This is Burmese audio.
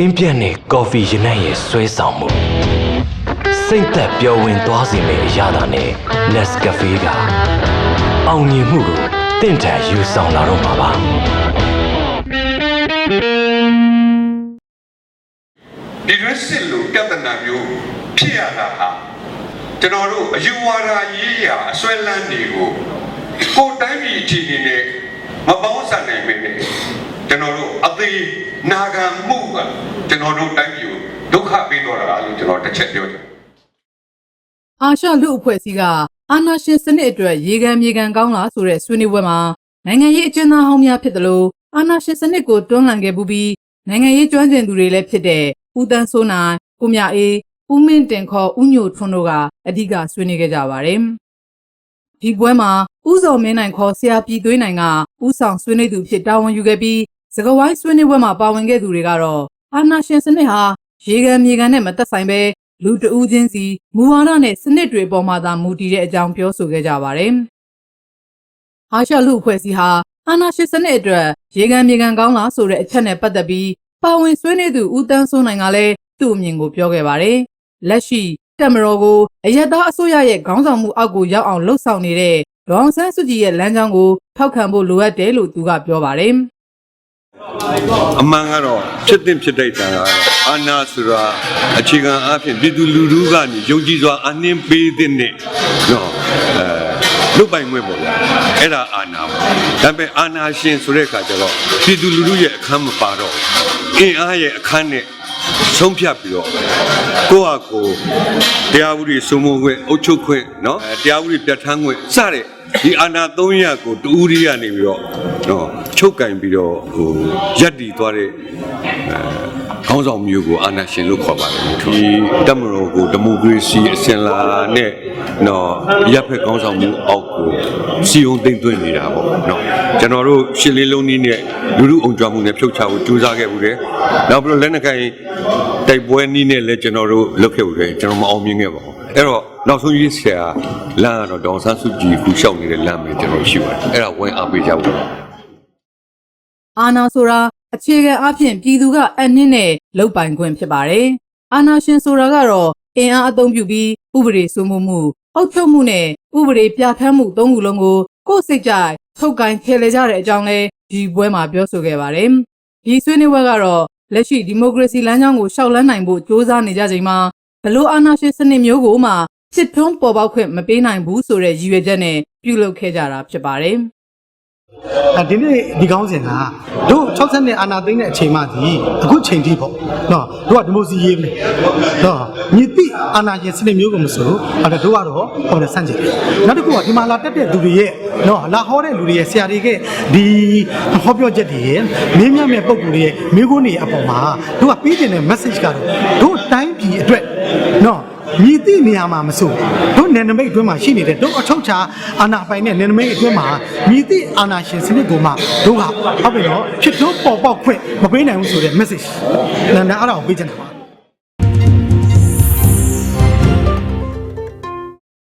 တင်းပြတ်နေကော်ဖီရနံ့ရဲ့ဆွဲဆောင်မှုစိတ်သက်ပျော်ဝင်သွားစေမယ့်အရာသာနဲ့ Nescafe ကအောင်မြင်မှုကိုတင့်တယ်ယူဆောင်လာတော့မှာပါဒီရွေးစစ်လို့ပြဿနာမျိုးဖြစ်ရတာဟာကျွန်တော်တို့အယူဝါဒရေးရာအစွဲလန်းတွေကိုကိုယ်တိုင်းပြည်အခြေအနေနဲ့မပေါင်းစပ်နိုင်ပေမဲ့ကျွန်တော်တို့အ သေးနာခံမှုကကျွန်တော်တို့တိုင်းပြည်ကိုဒုက္ခပေးတော့တာလို့ကျွန်တော်တစ်ချက်ပြောချင်တယ်အာရှလူအဖွဲ့အစည်းကအာနာရှင်စနစ်အတွက်ရေကန်မြေကန်ကောင်းလားဆိုတဲ့ဆွေးနွေးပွဲမှာနိုင်ငံရေးအကျဉ်းသားဟောင်းများဖြစ်တယ်လို့အာနာရှင်စနစ်ကိုတွန်းလှန်ခဲ့ပူးပြီးနိုင်ငံရေးကျွမ်းကျင်သူတွေလည်းဖြစ်တဲ့ဦးတန်းစိုးနိုင်၊ကိုမြအေး၊ဦးမင်းတင်ခေါ်ဦးညိုထွန်းတို့ကအဓိကဆွေးနွေးခဲ့ကြပါတယ်။ဒီပွဲမှာဦးစော်မင်းနိုင်ခေါ်ဆရာပြည်သွေးနိုင်ကဦးဆောင်ဆွေးနွေးသူဖြစ်တာဝန်ယူခဲ့ပြီး စကဝိုင်းဆွေးနွေးပွဲမှာပါဝင်ခဲ့သူတွေကတော့အာနာရှင်စနစ်ဟာရေကန်မြေကန်နဲ့မသက်ဆိုင်ပဲလူတဦးချင်းစီမူဝါဒနဲ့စနစ်တွေပေါ်မှာသာမူတည်တဲ့အကြောင်းပြောဆိုခဲ့ကြပါတယ်။အာရှလူအဖွဲ့အစည်းဟာအာနာရှင်စနစ်အတွက်ရေကန်မြေကန်ကောင်းလားဆိုတဲ့အချက်နဲ့ပတ်သက်ပြီးပါဝင်ဆွေးနွေးသူဦးတန်းစိုးနိုင်ကလည်းသူ့အမြင်ကိုပြောခဲ့ပါတယ်။လက်ရှိတက်မတော်ကိုအယက်သားအစိုးရရဲ့ခေါင်းဆောင်မှုအောက်ကိုရောက်အောင်လှုပ်ဆောင်နေတဲ့ဒေါအောင်ဆန်းစုကြည်ရဲ့လမ်းကြောင်းကိုထောက်ခံဖို့လိုအပ်တယ်လို့သူကပြောပါတယ်။ အမှန်ကတော့ဖြစ်တဲ့ဖြစ်တဲ့တာကတော့အာနာဆိုတာအခြေခံအားဖြင့်ပြည်သူလူထုကနေယုံကြည်စွာအနှင်းပေးတဲ့နဲ့နော်အဲလုတ်ပိုင်ခွင့်ပေါ့ဗျာအဲ့ဒါအာနာပါဒါပေမဲ့အာနာရှင်ဆိုတဲ့အခါကျတော့ပြည်သူလူထုရဲ့အခန်းမပါတော့အင်အားရဲ့အခန်းနဲ့ ဆုံးဖြတ်ပြီးတော့ကိုယ့်ဟာကိုယ်တရားဥပဒေစိုးမိုးခွင့်အုပ်ချုပ်ခွင့်နော်အဲတရားဥပဒေပြဋ္ဌာန်းခွင့်စတဲ့ဒီအာဏာ300ကိုတူဦးရီကနေပြီးတော့နော်ချုပ်ကင်ပြီးတော့ဟိုရက်တည်သွားတဲ့အဲခေါင်းဆောင်မျိုးကိုအာဏာရှင်လို့ခေါ်ပါတယ်ဒီတမတော်ကိုဒီမိုကရေစီအစဉ်လာနဲ့နော်ရပ်ဖက်ခေါင်းဆောင်မှုအောက်ကိုစီယုံသိမ့်သွင်းနေတာပေါ့နော် ကျွန်တော်တို့ရှစ်လေးလုံးနည်းနဲ့လူလူအောင်ကြွမှုနဲ့ဖြုတ်ချဖို့ကြိုးစားခဲ့မှုတယ်နောက်ပြီးတော့လက်နက်ကိုင်တိုက်ပွဲနည်းနဲ့လည်းကျွန်တော်တို့လုပ်ခဲ့မှုတယ်ကျွန်တော်မအောင်မြင်ခဲ့ပါဘူးအဲ့တော့နောက်ဆုံးရေးဆရာလမ်းကတော့ဒေါန်ဆန်းစုကြည်ခုလျှောက်နေတဲ့လမ်းပဲကျွန်တော်ရှိပါတယ်အဲ့ဒါဝိုင်းအားပေးကြဖို့အာနာဆိုတာအခြေခံအဖြစ်ပြည်သူကအနှင်းနဲ့လုတ်ပိုင်ခွင့်ဖြစ်ပါတယ်။အာနာရှင်ဆိုတာကတော့အင်အားအသုံးပြုပြီးဥပဒေစိုးမိုးမှုအုပ်ချုပ်မှုနဲ့ဥပဒေပြဋ္ဌာန်းမှုသုံးခုလုံးကိုကိုယ်စိတ်ကြိုက် ထုတ်ကင်ဖယ်လေကြတဲ့အကြောင်းလဲဒီပွဲမှာပြောဆိုခဲ့ပါတယ်။ဒီဆွေးနွေးပွဲကတော့လက်ရှိဒီမိုကရေစီလမ်းကြောင်းကိုရှောက်လန်းနိုင်ဖို့ကြိုးစားနေကြချိန်မှာဘလို့အာနာရှင်စနစ်မျိုးကိုမှစစ်ထုံးပေါ်ပေါက်ခွင့်မပေးနိုင်ဘူးဆိုတဲ့ရည်ရွယ်ချက်နဲ့ပြုလုပ်ခဲ့ကြတာဖြစ်ပါတယ်။ အဲဒီနေ့ဒီကောင်းစဉ်ကတို့60နှစ်အာနာသိမ့်တဲ့အချိန်မှဒီအခုချိန်ထိပေါ့နော်တို့ကဒီမိုစီရေးမယ်နော်မြစ်တိအာနာရှင်စနစ်မျိုးကိုမဆိုအဲ့ဒါတို့ကတော့ဟောတယ်ဆန့်ကျင်တယ်နောက်တစ်ခုကဒီမှာလာတက်တဲ့သူတွေရဲ့နော်လာဟောတဲ့လူတွေရဲ့ဆရာတွေကဒီဟောပြောချက်တွေရဲ့မင်းမြတ်မဲ့ပုံကူတွေရဲ့မိခိုးနေအပေါ်မှာတို့ကပေးတင်တဲ့ message ကတော့တို့တိုင်းပြည်အတွက်နော် မြည်တိနေရာမှာမဆိုတို့နယ်နိမိတ်အတွင်းမှာရှိနေတဲ့တို့အချုပ်ချာအာဏာပိုင်တဲ့နယ်နိမိတ်အတွင်းမှာမြည်တိအာဏာရှင်စနစ်ကိုမှတို့ကဟုတ်ပြီနော်ဖြစ်တော့ပေါ်ပေါက်ခွင့်မပေးနိုင်ဘူးဆိုတဲ့ message နန္ဒအဲ့ဒါကိုပေးချင်တာပါ